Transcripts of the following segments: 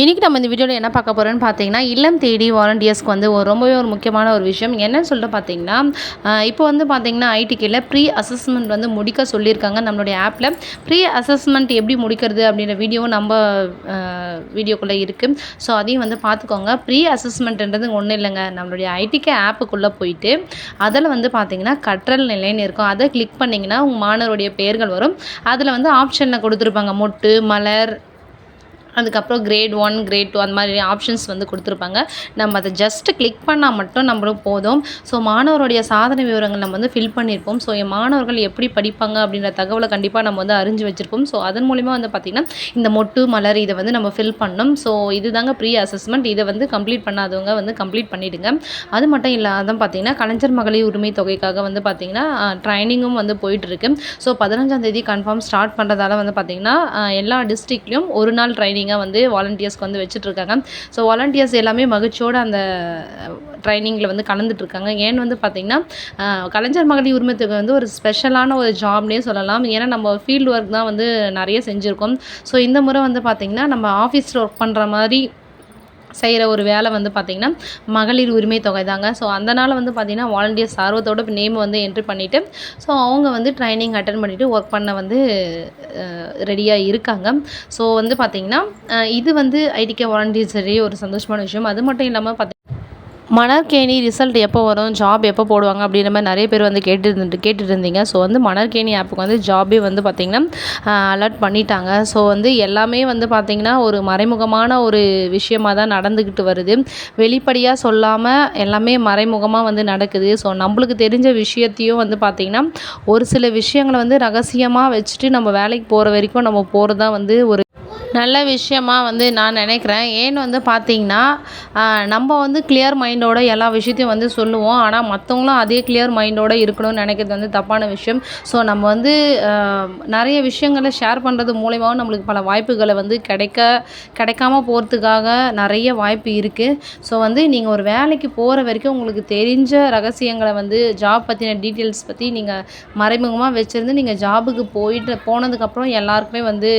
இன்றைக்கி நம்ம இந்த வீடியோவில் என்ன பார்க்க போகிறோன்னு பார்த்தீங்கன்னா இல்லம் தேடி வாலண்டியர்ஸ்க்கு வந்து ஒரு ரொம்பவே ஒரு முக்கியமான ஒரு விஷயம். என்னன்னு சொல்லிட்டு பார்த்தீங்கன்னா இப்போ வந்து பார்த்தீங்கன்னா ஐடிக்கில் ப்ரீ அசஸ்மெண்ட் வந்து முடிக்க சொல்லியிருக்காங்க நம்மளுடைய ஆப்பில் ப்ரீ அசஸ்மெண்ட் எப்படி முடிக்கிறது அப்படின்ற வீடியோவும் நம்ம வீடியோக்குள்ளே இருக்குது ஸோ அதையும் வந்து பார்த்துக்கோங்க. ப்ரீ அசஸ்மெண்ட்ன்றது ஒன்றும் இல்லைங்க. நம்மளுடைய ஐடிக்கு ஆப்புக்குள்ளே போயிட்டு அதில் வந்து பார்த்தீங்கன்னா கற்றல் நிலைன்னு இருக்கும். அதை கிளிக் பண்ணிங்கன்னா உங்கள் மாணவருடைய பெயர்கள் வரும். அதில் வந்து ஆப்ஷனில் கொடுத்துருப்பாங்க. மொட்டு மலர் அதுக்கப்புறம் கிரேட் ஒன் கிரேட் டூ அந்த மாதிரி ஆப்ஷன்ஸ் வந்து கொடுத்துருப்பாங்க. நம்ம அதை ஜஸ்ட்டு கிளிக் பண்ணால் மட்டும் நம்மளும் போதும். ஸோ மாணவருடைய சாதனை விவரங்கள் நம்ம வந்து ஃபில் பண்ணியிருப்போம். ஸோ என் மாணவர்கள் எப்படி படிப்பாங்க அப்படின்ற தகவலை கண்டிப்பாக நம்ம வந்து அறிஞ்சு வச்சுருப்போம். ஸோ அதன் மூலிமா வந்து பார்த்திங்கன்னா இந்த மொட்டு மலர் இதை வந்து நம்ம ஃபில் பண்ணணும் ஸோ இதுதாங்க ப்ரீ அசஸ்மெண்ட் இதை வந்து கம்ப்ளீட் பண்ணாதவங்க வந்து கம்ப்ளீட் பண்ணிவிடுங்க அது மட்டும் இல்லாத பார்த்திங்கன்னா கலைஞர் மகளிர் உரிமை தொகைக்காக வந்து பார்த்திங்கன்னா ட்ரைனிங்கும் வந்து போயிட்டுருக்கு. ஸோ பதினஞ்சாம் தேதி கன்ஃபார்ம் ஸ்டார்ட் பண்ணுறதால வந்து பார்த்திங்கன்னா எல்லா டிஸ்ட்ரிக்ட்லேயும் ஒரு நாள் ட்ரைனிங் ட்ரைனிங்காக வந்து வாலண்டியர்ஸ்க்கு வந்து வச்சுட்ருக்காங்க. ஸோ வாலண்டியர்ஸ் எல்லாமே மகிழ்ச்சியோடு அந்த ட்ரைனிங்கில் வந்து கலந்துட்டுருக்காங்க ஏன்னு வந்து பார்த்திங்கன்னா கலைஞர் மகளிர் உரிமை தொகை வந்து ஒரு ஸ்பெஷலான ஒரு ஜாப்னே சொல்லலாம். ஏன்னா நம்ம ஃபீல்டு ஒர்க் தான் வந்து நிறைய செஞ்சுருக்கோம். ஸோ இந்த முறை வந்து பார்த்திங்கன்னா நம்ம ஆஃபீஸில் ஒர்க் பண்ணுற மாதிரி செய்கிற ஒரு வேலை வந்து பார்த்திங்கன்னா மகளிர் உரிமை தொகை தாங்க ஸோ அதனால் வந்து பார்த்திங்கன்னா வாலண்டியர்ஸ் ஆர்வத்தோட நேம் வந்து என்ட்ரி பண்ணிவிட்டு ஸோ அவங்க வந்து ட்ரைனிங் அட்டன் பண்ணிவிட்டு ஒர்க் பண்ண வந்து ரெடியாக இருக்காங்க. ஸோ வந்து பார்த்திங்கன்னா இது வந்து ஐடிகே வாலண்டியர்ஸ் ஒரு சந்தோஷமான விஷயம். அது மட்டும் இல்லாமல் பார்த்தி மணற்கேணி ரிசல்ட் எப்போ வரும்? ஜாப் எப்போ போடுவாங்க? அப்படின்ற மாதிரி நிறைய பேர் வந்து கேட்டு இருந்து கேட்டுட்டு இருந்தீங்க ஸோ வந்து மணற்கேணி ஆப்புக்கு வந்து ஜாபே வந்து பார்த்திங்கன்னா அலர்ட் பண்ணிட்டாங்க. ஸோ வந்து எல்லாமே வந்து பார்த்திங்கன்னா ஒரு மறைமுகமான ஒரு விஷயமாக தான் நடந்துக்கிட்டு வருது. வெளிப்படையாக சொல்லாமல் எல்லாமே மறைமுகமாக வந்து நடக்குது. ஸோ நம்மளுக்கு தெரிஞ்ச விஷயத்தையும் வந்து பார்த்திங்கன்னா ஒரு சில விஷயங்களை வந்து ரகசியமாக வச்சுட்டு நம்ம வேலைக்கு போகிற வரைக்கும் நம்ம போகிறது தான் வந்து ஒரு நல்ல விஷயமா வந்து நான் நினைக்கிறேன். ஏன்னு வந்து பார்த்தீங்கன்னா நம்ம வந்து கிளியர் மைண்டோட எல்லா விஷயத்தையும் வந்து சொல்லுவோம். ஆனால் மற்றவங்களும் அதே கிளியர் மைண்டோட இருக்கணும்னு நினைக்கிறது வந்து தப்பான விஷயம். ஸோ நம்ம வந்து நிறைய விஷயங்களை ஷேர் பண்ணுறது மூலயமாவும் நம்மளுக்கு பல வாய்ப்புகளை வந்து கிடைக்க கிடைக்காம போகிறதுக்காக நிறைய வாய்ப்பு இருக்குது ஸோ வந்து நீங்கள் ஒரு வேலைக்கு போகிற வரைக்கும் உங்களுக்கு தெரிஞ்ச ரகசியங்களை வந்து ஜாப் பற்றின டீட்டெயில்ஸ் பற்றி நீங்கள் மறைமுகமாக வச்சுருந்து நீங்கள் ஜாபுக்கு போயிட்டு போனதுக்கப்புறம் எல்லாருக்குமே வந்து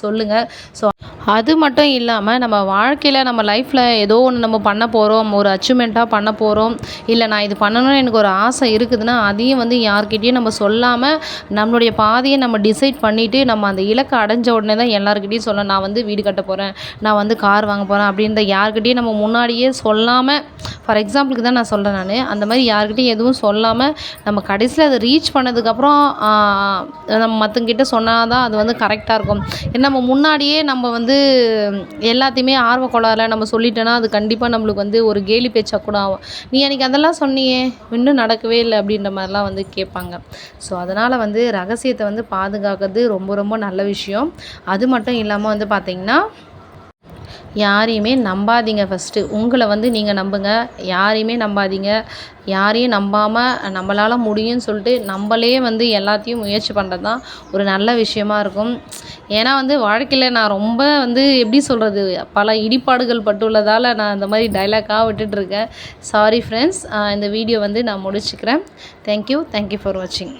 சொல்லுங்கள் ஸோ அது மட்டும் இல்லாமல் நம்ம வாழ்க்கையில் நம்ம லைஃப்பில் ஏதோ ஒன்று நம்ம பண்ண போகிறோம் ஒரு அச்சீவ்மெண்ட்டாக பண்ண போகிறோம் இல்லை நான் இது பண்ணணும்னு எனக்கு ஒரு ஆசை இருக்குதுன்னா அதையும் வந்து யார்கிட்டயும் நம்ம சொல்லாமல் நம்மளுடைய பாதையை நம்ம டிசைட் பண்ணிவிட்டு நம்ம அந்த இலக்கை அடைஞ்ச உடனே தான் எல்லாருக்கிட்டையும் சொல்லணும் நான் வந்து வீடு கட்ட போகிறேன் நான் வந்து கார் வாங்க போகிறேன் அப்படின்ற யார்கிட்டையும் நம்ம முன்னாடியே சொல்லாமல் ஃபார் எக்ஸாம்பிளுக்கு தான் நான் சொல்கிறேன் நான் அந்த மாதிரி யார்கிட்டயும் எதுவும் சொல்லாமல் நம்ம கடைசியில் அதை ரீச் பண்ணதுக்கப்புறம் நம்ம மற்றங்கிட்ட சொன்னால் தான் அது வந்து கரெக்டாக இருக்கும். ஏன்னா நம்ம முன்னாடியே நம்ம வந்து எல்லாத்தையுமே ஆர்வ கோளாறுல நம்ம சொல்லிட்டோன்னா அது கண்டிப்பாக நம்மளுக்கு வந்து ஒரு கேலி பேச்சா கூட ஆகும். நீ அன்றைக்கி அதெல்லாம் சொன்னியே இன்னும் நடக்கவே இல்லை அப்படின்ற மாதிரிலாம் வந்து கேட்பாங்க. ஸோ அதனால் வந்து ரகசியத்தை வந்து பாதுகாக்கிறது ரொம்ப ரொம்ப நல்ல விஷயம். அது மட்டும் இல்லாமல் வந்து பார்த்திங்கன்னா யாரையுமே நம்பாதீங்க ஃபஸ்ட்டு உங்களை வந்து நீங்கள் நம்புங்க. யாரையுமே நம்பாதீங்க. யாரையும் நம்பாமல் நம்மளால் முடியும்னு சொல்லிட்டு நம்மளே வந்து எல்லாத்தையும் முயற்சி பண்ணுறது தான் ஒரு நல்ல விஷயமா இருக்கும். ஏன்னா வந்து வாழ்க்கையில் நான் ரொம்ப வந்து எப்படி சொல்கிறது பல இடிபாடுகள் பட்டுள்ளதால் நான் இந்த மாதிரி டைலாக்காக விட்டுட்ருக்கேன் சாரி ஃப்ரெண்ட்ஸ் இந்த வீடியோ வந்து நான் முடிச்சுக்கிறேன். தேங்க்யூ தேங்க்யூ ஃபார் வாட்சிங்